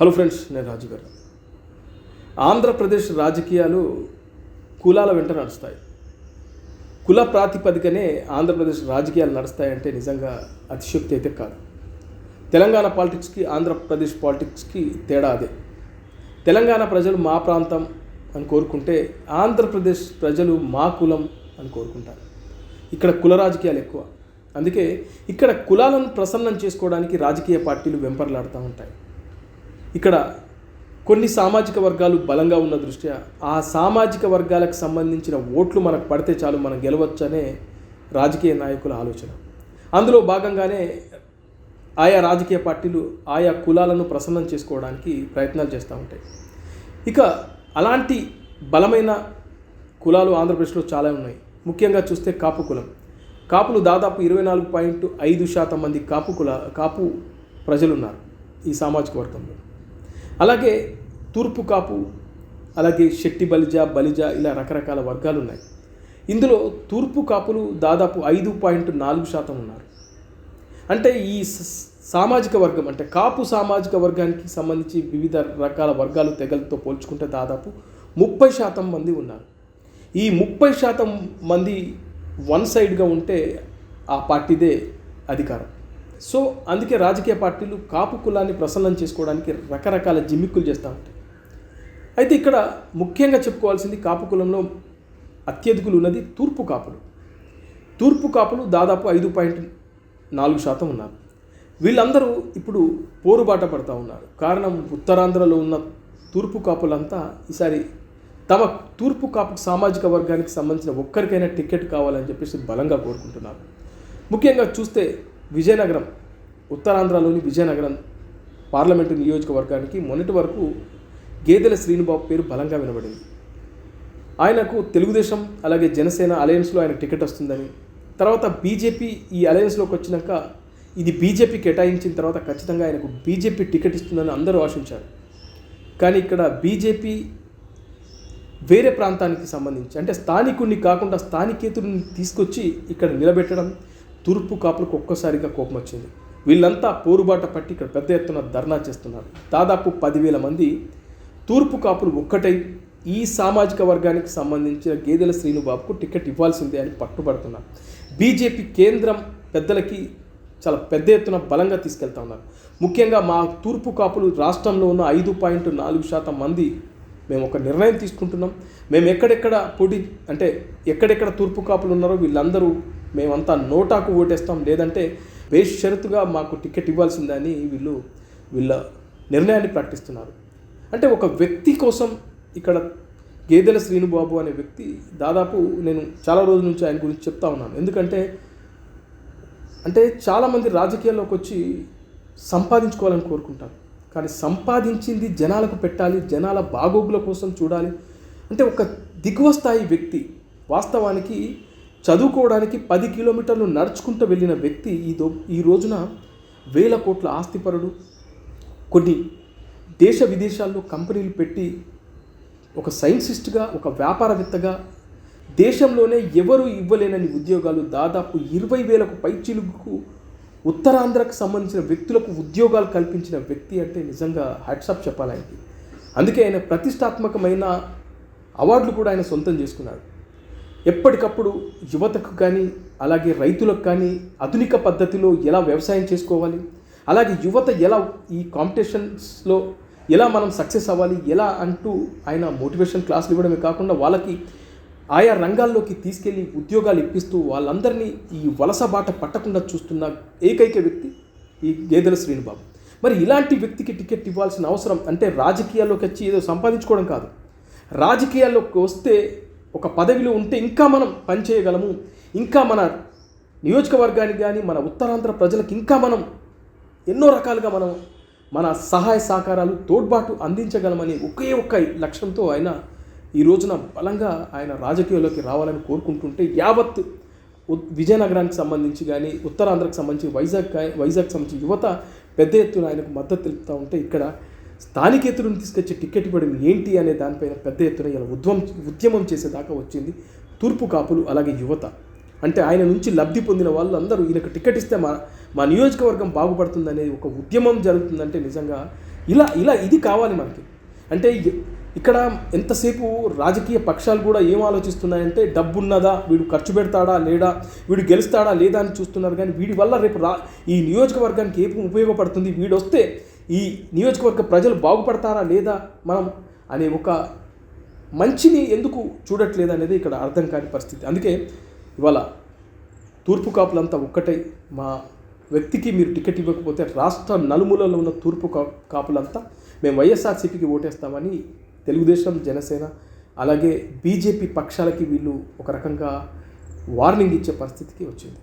Hello friends నేను రాజు గారు. ఆంధ్రప్రదేశ్ రాజకీయాలు కులాల వెంట నడుస్తాయి. కుల ప్రాతిపదికనే ఆంధ్రప్రదేశ్ రాజకీయాలు నడుస్తాయంటే నిజంగా అతిశక్తి అయితే కాదు. తెలంగాణ పాలిటిక్స్కి ఆంధ్రప్రదేశ్ పాలిటిక్స్కి తేడా అదే. తెలంగాణ ప్రజలు మా ప్రాంతం అని కోరుకుంటే ఆంధ్రప్రదేశ్ ప్రజలు మా కులం అని కోరుకుంటారు. ఇక్కడ కుల రాజకీయాలు ఎక్కువ. అందుకే ఇక్కడ కులాలను ప్రసన్నం చేసుకోవడానికి రాజకీయ పార్టీలు వెంపర్లాడుతూ ఉంటాయి. ఇక్కడ కొన్ని సామాజిక వర్గాలు బలంగా ఉన్న దృష్ట్యా ఆ సామాజిక వర్గాలకు సంబంధించిన ఓట్లు మనకు పడితే చాలు మనం గెలవచ్చనే రాజకీయ నాయకుల ఆలోచన. అందులో భాగంగానే ఆయా రాజకీయ పార్టీలు ఆయా కులాలను ప్రసన్నం చేసుకోవడానికి ప్రయత్నాలు చేస్తూ ఉంటాయి. ఇక అలాంటి బలమైన కులాలు ఆంధ్రప్రదేశ్లో చాలా ఉన్నాయి. ముఖ్యంగా చూస్తే కాపు కులం. కాపులు దాదాపు ఇరవై నాలుగు పాయింట్ ఐదు శాతం మంది కాపు కుల కాపు ప్రజలు ఉన్నారు ఈ సామాజిక వర్గంలో. అలాగే తూర్పు కాపు అలాగే శెట్టి బలిజ బలిజ ఇలా రకరకాల వర్గాలు ఉన్నాయి. ఇందులో తూర్పు కాపులు దాదాపు ఐదు పాయింట్ నాలుగు శాతం ఉన్నారు. అంటే ఈ సామాజిక వర్గం అంటే కాపు సామాజిక వర్గానికి సంబంధించి వివిధ రకాల వర్గాలు తెగలతో పోల్చుకుంటే దాదాపు ముప్పై శాతం మంది ఉన్నారు. ఈ ముప్పై శాతం మంది వన్ సైడ్గా ఉంటే ఆ పార్టీదే అధికారం. సో అందుకే రాజకీయ పార్టీలు కాపు కులాన్ని ప్రసన్నం చేసుకోవడానికి రకరకాల జిమ్మిక్కులు చేస్తూ ఉంటాయి. అయితే ఇక్కడ ముఖ్యంగా చెప్పుకోవాల్సింది కాపు కులంలో అత్యధికులు ఉన్నది తూర్పు కాపులు. తూర్పు కాపులు దాదాపు ఐదు పాయింట్ నాలుగు శాతం ఉన్నారు. వీళ్ళందరూ ఇప్పుడు పోరుబాట పడుతూ ఉన్నారు. కారణం ఉత్తరాంధ్రలో ఉన్న తూర్పు కాపులంతా ఈసారి తమ తూర్పు కాపు సామాజిక వర్గానికి సంబంధించిన ఒక్కరికైనా టికెట్ కావాలని చెప్పేసి బలంగా కోరుకుంటున్నారు. ముఖ్యంగా చూస్తే విజయనగరం ఉత్తరాంధ్రలోని విజయనగరం పార్లమెంటు నియోజకవర్గానికి మొన్నటి వరకు గేదెల శ్రీనుబాబు పేరు బలంగా వినబడింది. ఆయనకు తెలుగుదేశం అలాగే జనసేన అలయన్స్లో ఆయన టికెట్ వస్తుందని తర్వాత బీజేపీ ఈ అలయన్స్లోకి వచ్చినాక ఇది బీజేపీ కేటాయించిన తర్వాత ఖచ్చితంగా ఆయనకు బీజేపీ టికెట్ ఇస్తుందని అందరూ ఆశించారు. కానీ ఇక్కడ బీజేపీ వేరే ప్రాంతానికి సంబంధించి అంటే స్థానికుడిని కాకుండా స్థానికేతుడిని తీసుకొచ్చి ఇక్కడ నిలబెట్టడం తూర్పు కాపులకు ఒక్కసారిగా కోపం వచ్చింది. వీళ్ళంతా పోరుబాట పట్టి ఇక్కడ పెద్ద ఎత్తున ధర్నా చేస్తున్నారు. దాదాపు పదివేల మంది తూర్పు కాపులు ఒక్కటై ఈ సామాజిక వర్గానికి సంబంధించిన గేదెల శ్రీనుబాబుకు టికెట్ ఇవ్వాల్సిందే అని పట్టుబడుతున్నారు. బీజేపీ కేంద్రం పెద్దలకి చాలా పెద్ద ఎత్తున బలంగా తీసుకెళ్తా ఉన్నారు. ముఖ్యంగా మా తూర్పు కాపులు రాష్ట్రంలో ఉన్న ఐదు పాయింట్ నాలుగు శాతం మంది మేము ఒక నిర్ణయం తీసుకుంటున్నాం. మేము ఎక్కడెక్కడ పోటీ అంటే ఎక్కడెక్కడ తూర్పు కాపులు ఉన్నారో వీళ్ళందరూ మేమంతా నోటాకు ఓటేస్తాం. లేదంటే బేషరతుగా మాకు టికెట్ ఇవ్వాల్సిందని వీళ్ళు వీళ్ళ నిర్ణయాన్ని ప్రకటిస్తున్నారు. అంటే ఒక వ్యక్తి కోసం ఇక్కడ గేదెల శ్రీనుబాబు అనే వ్యక్తి దాదాపు నేను చాలా రోజుల నుంచి ఆయన గురించి చెప్తా ఉన్నాను. ఎందుకంటే అంటే చాలామంది రాజకీయాల్లోకి వచ్చి సంపాదించుకోవాలని కోరుకుంటారు. కానీ సంపాదించింది జనాలకు పెట్టాలి జనాల బాగోగుల కోసం చూడాలి. అంటే ఒక దిగువ స్థాయి వ్యక్తి వాస్తవానికి చదువుకోవడానికి పది కిలోమీటర్లు నడుచుకుంటూ వెళ్ళిన వ్యక్తి ఈ దో ఈ రోజున వేల కోట్ల ఆస్తిపరుడు. కొన్ని దేశ విదేశాల్లో కంపెనీలు పెట్టి ఒక సైన్సిస్ట్గా ఒక వ్యాపారవేత్తగా దేశంలోనే ఎవరు ఇవ్వలేనని ఉద్యోగాలు దాదాపు ఇరవై వేలకు పైచిలుకు ఉత్తరాంధ్రకు సంబంధించిన వ్యక్తులకు ఉద్యోగాలు కల్పించిన వ్యక్తి అంటే నిజంగా హ్యాట్సాప్ చెప్పాలి ఆయనకి? అందుకే ఆయన ప్రతిష్టాత్మకమైన అవార్డులు కూడా ఆయన సొంతం చేసుకున్నాడు. ఎప్పటికప్పుడు యువతకు కానీ అలాగే రైతులకు కానీ ఆధునిక పద్ధతిలో ఎలా వ్యవసాయం చేసుకోవాలి అలాగే యువత ఎలా ఈ కాంపిటీషన్స్లో ఎలా మనం సక్సెస్ అవ్వాలి ఎలా అంటూ ఆయన మోటివేషన్ క్లాసులు ఇవ్వడమే కాకుండా వాళ్ళకి ఆయా రంగాల్లోకి తీసుకెళ్ళి ఉద్యోగాలు ఇప్పిస్తూ వాళ్ళందరినీ ఈ వలస బాట పట్టకుండా చూస్తున్న ఏకైక వ్యక్తి ఈ గేదెల శ్రీనుబాబు. మరి ఇలాంటి వ్యక్తికి టికెట్ ఇవ్వాల్సిన అవసరం అంటే రాజకీయాల్లోకి వచ్చి ఏదో సంపాదించుకోవడం కాదు. రాజకీయాల్లోకి వస్తే ఒక పదవిలో ఉంటే ఇంకా మనం పనిచేయగలము ఇంకా మన నియోజకవర్గానికి కానీ మన ఉత్తరాంధ్ర ప్రజలకు ఇంకా మనం ఎన్నో రకాలుగా మనం మన సహాయ సహకారాలు తోడ్బాటు అందించగలమని ఒకే ఒక్క లక్ష్యంతో ఆయన ఈ రోజున బలంగా ఆయన రాజకీయాల్లోకి రావాలని కోరుకుంటుంటే యావత్ విజయనగరానికి సంబంధించి కానీ ఉత్తరాంధ్రకు సంబంధించి వైజాగ్ వైజాగ్ సంబంధించి యువత పెద్ద ఎత్తున ఆయనకు మద్దతు తెలుపుతూ ఉంటే ఇక్కడ స్థానికేతులను తీసుకొచ్చి టికెట్ ఇవ్వడం ఏంటి అనే దానిపైన పెద్ద ఎత్తున ఇలా ఉద్యమం ఉద్యమం చేసేదాకా వచ్చింది తూర్పు కాపులు అలాగే యువత. అంటే ఆయన నుంచి లబ్ధి పొందిన వాళ్ళు అందరూ ఈయనకు టికెట్ ఇస్తే మా మా నియోజకవర్గం బాగుపడుతుందనే ఒక ఉద్యమం జరుగుతుందంటే నిజంగా ఇలా ఇలా ఇది కావాలి మనకి. అంటే ఇక్కడ ఎంతసేపు రాజకీయ పక్షాలు కూడా ఏం ఆలోచిస్తున్నాయంటే డబ్బున్నదా వీడు ఖర్చు పెడతాడా లేడా వీడు గెలుస్తాడా లేదా అని చూస్తున్నారు కానీ వీడి వల్ల రేపు రా ఈ నియోజకవర్గానికి ఏం ఉపయోగపడుతుంది? వీడు వస్తే ఈ నియోజకవర్గ ప్రజలు బాగుపడతారా లేదా మనం అనే ఒక మంచిని ఎందుకు చూడట్లేదు అనేది ఇక్కడ అర్థం కాని పరిస్థితి. అందుకే ఇవాళ తూర్పు కాపులంతా ఒక్కటై మా వ్యక్తికి మీరు టికెట్ ఇవ్వకపోతే రాష్ట్ర నలుమూలలో ఉన్న తూర్పు కా- కాపులంతా మేము వైఎస్ఆర్సీపీకి ఓటేస్తామని తెలుగుదేశం జనసేన అలాగే బీజేపీ పక్షాలకి వీళ్ళు ఒక రకంగా వార్నింగ్ ఇచ్చే పరిస్థితికి వచ్చింది.